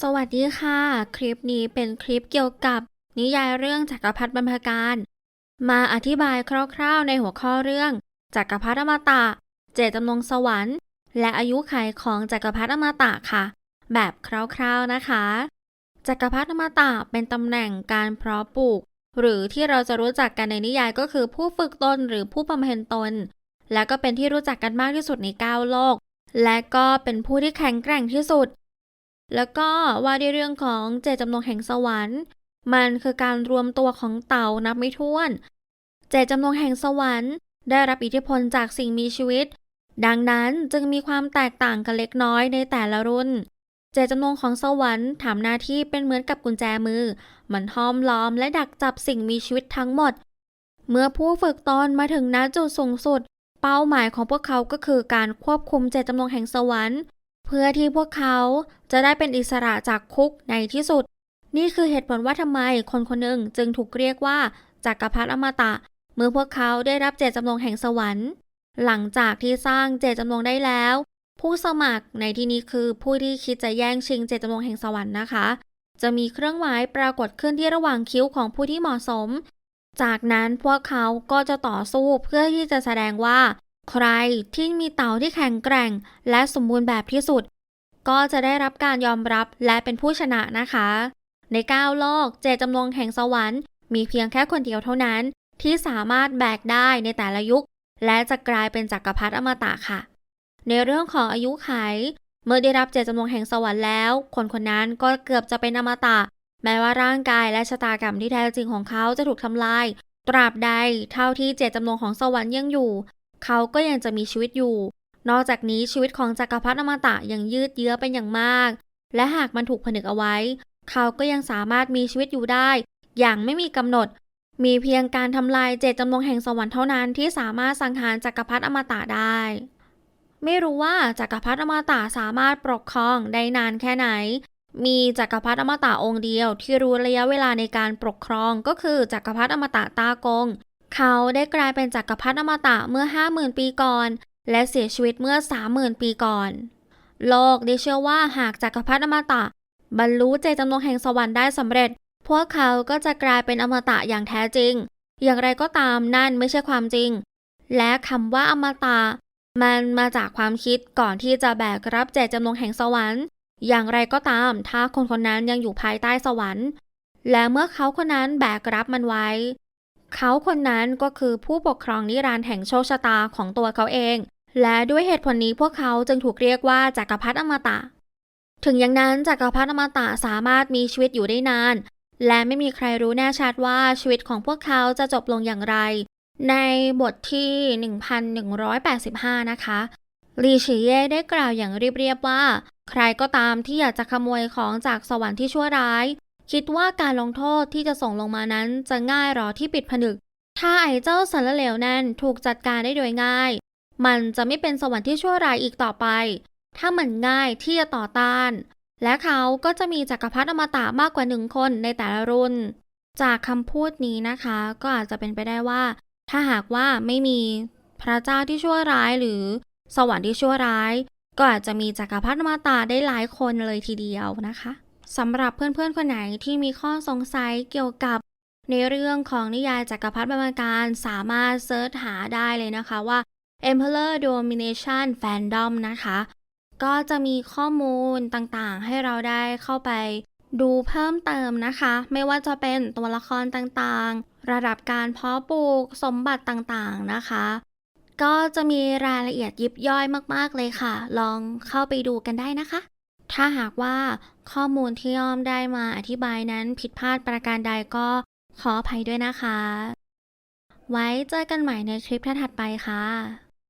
สวัสดีค่ะ คลิปนี้เป็นคลิปเกี่ยวกับ นิยายเรื่องจักรพรรดิบรรพการ มาอธิบายคร่าวๆในหัวข้อเรื่อง จักรพรรดิอมตะ เจตจำนงสวรรค์ และอายุขัยของจักรพรรดิอมตะค่ะ แบบคร่าวๆนะคะ จักรพรรดิอมตะเป็นตำแหน่งการเพาะปลูก หรือที่เราจะรู้จักกันในนิยายก็คือผู้ฝึกตนหรือผู้บำเพ็ญตน และก็เป็นที่รู้จักกันมากที่สุดในเก้าโลก และก็เป็นผู้ที่แข็งแกร่งที่สุด แล้วก็ว่าด้วยเรื่องของเจตจำนงแห่งสวรรค์ มันคือการรวมตัวของเต่านับไม่ถ้วน เจตจำนงแห่งสวรรค์ ได้รับอิทธิพลจากสิ่งมีชีวิต ดังนั้นจึงมีความแตกต่างกันเล็กน้อยในแต่ละรุ่น เจตจำนงของสวรรค์ทำหน้าที่เป็นเหมือนกับกุญแจมือ มันห้อมล้อมและดักจับสิ่งมีชีวิตทั้งหมด เมื่อผู้ฝึกตนมาถึงณจุดสูงสุด เป้าหมายของพวกเขาก็คือการควบคุมเจตจำนงแห่งสวรรค์ เพื่อที่พวกเขาจะได้เป็นอิสระจากคุกในที่สุด นี่คือเหตุผลว่าทำไมคนคนหนึ่งจึงถูกเรียกว่าจักรพรรดิอมตะ เมื่อพวกเขาได้รับเจตจำนงแห่งสวรรค์ หลังจากที่สร้างเจตจำนงได้แล้ว ผู้สมัครในที่นี้คือผู้ที่คิดจะแย่งชิงเจตจำนงแห่งสวรรค์นะคะ จะมีเครื่องหมายปรากฏขึ้นที่ระหว่างคิ้วของผู้ที่เหมาะสม จากนั้นพวกเขาก็จะต่อสู้เพื่อที่จะแสดงว่า ใครที่มีเต่าที่แข็งแกร่ง และสมบูรณ์แบบที่สุด ก็จะได้รับการยอมรับและเป็นผู้ชนะนะคะ ในก้าวโลกเจตจำนงแห่งสวรรค์มีเพียงแค่คนเดียวเท่านั้น ที่สามารถแบกได้ในแต่ละยุค และจะกลายเป็นจักรพรรดิอมตะค่ะ ในเรื่องของอายุไข เมื่อได้รับเจตจำนงแห่งสวรรค์แล้ว คนคนนั้นก็เกือบจะเป็นอมตะ แม้ว่าร่างกายและชะตากรรมที่แท้จริงของเขาจะถูกทำลาย ตราบใดเท่าที่เจตจำนงของสวรรค์ยังอยู่ เขาก็ยังจะมีชีวิตอยู่ นอกจากนี้ชีวิตของจักรพรรดิอมตะยังยืดเยื้อเป็นอย่างมาก และหากมันถูกผนึกเอาไว้ เขาก็ยังสามารถมีชีวิตอยู่ได้ อย่างไม่มีกำหนด มีเพียงการทำลายเจตจำนงแห่งสวรรค์เท่านั้นที่สามารถสังหารจักรพรรดิอมตะได้ ไม่รู้ว่าจักรพรรดิอมตะสามารถปกครองได้นานแค่ไหนมีจักรพรรดิอมตะองค์เดียวที่รู้ระยะเวลาในการปกครองก็คือจักรพรรดิอมตะตากง เขาได้กลายเป็นจักรพรรดิอมตะเมื่อ 50,000 ปีก่อน และเสียชีวิตเมื่อ 30,000 ปีก่อน โลกได้เชื่อว่าหากจักรพรรดิอมตะ บรรลุเจตจำนงแห่งสวรรค์ได้สำเร็จ พวกเขาก็จะกลายเป็นอมตะอย่างแท้จริง อย่างไรก็ตามนั่นไม่ใช่ความจริง และคำว่าอมตะ มันมาจากความคิดก่อนที่จะแบกรับเจตจำนงแห่งสวรรค์ อย่างไรก็ตาม ถ้าคนคนนั้นยังอยู่ภายใต้สวรรค์ และเมื่อเขาคนนั้นแบกรับมันไว้ เขาคนนั้นก็คือผู้ปกครองนิรันดร์แห่งโชคชะตาของตัวเขาเอง และด้วยเหตุผลนี้พวกเขาจึงถูกเรียกว่าจักรพรรดิอมตะ ถึงอย่างนั้นจักรพรรดิอมตะสามารถมีชีวิตอยู่ได้นาน และไม่มีใครรู้แน่ชัดว่าชีวิตของพวกเขาจะจบลงอย่างไร ในบทที่ 1185 นะคะลีฉีเย่ได้กล่าวอย่างเรียบๆว่า ใครก็ตามที่อยากจะขโมยของจากสวรรค์ที่ชั่วร้าย คิดว่าการลงโทษที่จะส่งลงมานั้นจะง่ายหรอที่ปิดผนึก ถ้าไอ้เจ้าสารเลวนั่นถูกจัดการได้โดยง่าย มันจะไม่เป็นสวรรค์ที่ชั่วร้ายอีกต่อไป ถ้ามันง่ายที่จะต่อต้าน และเขาก็จะมีจักรพรรดิอมตะมากกว่าหนึ่งคนในแต่ละรุ่น จากคำพูดนี้นะคะ ก็อาจจะเป็นไปได้ว่า ถ้าหากว่าไม่มีพระเจ้าที่ชั่วร้ายหรือสวรรค์ที่ชั่วร้าย ก็อาจจะมีจักรพรรดิอมตะได้หลายคนเลยทีเดียวนะคะ สำหรับเพื่อนๆคนไหนที่มีข้อสงสัยเกี่ยวกับในเรื่องของนิยายจักรพรรดิบรรพการสามารถเซิร์ชหาได้เลยนะคะว่า Emperor Domination Fandom นะคะ ก็จะมีข้อมูลต่างๆ ให้เราได้เข้าไปดูเพิ่มเติมนะคะ ไม่ว่าจะเป็นตัวละครต่างๆ ระดับการเพาะปลูกสมบัติต่างๆนะคะ ก็จะมีรายละเอียดยิบย่อยมากๆเลยค่ะ ลองเข้าไปดูกันได้นะคะ ถ้าหากว่าข้อมูลที่อ้อมได้มาอธิบายนั้นผิดพลาดประการใดก็ขออภัยด้วยนะคะ ไว้เจอกันใหม่ในคลิปถัดไปค่ะ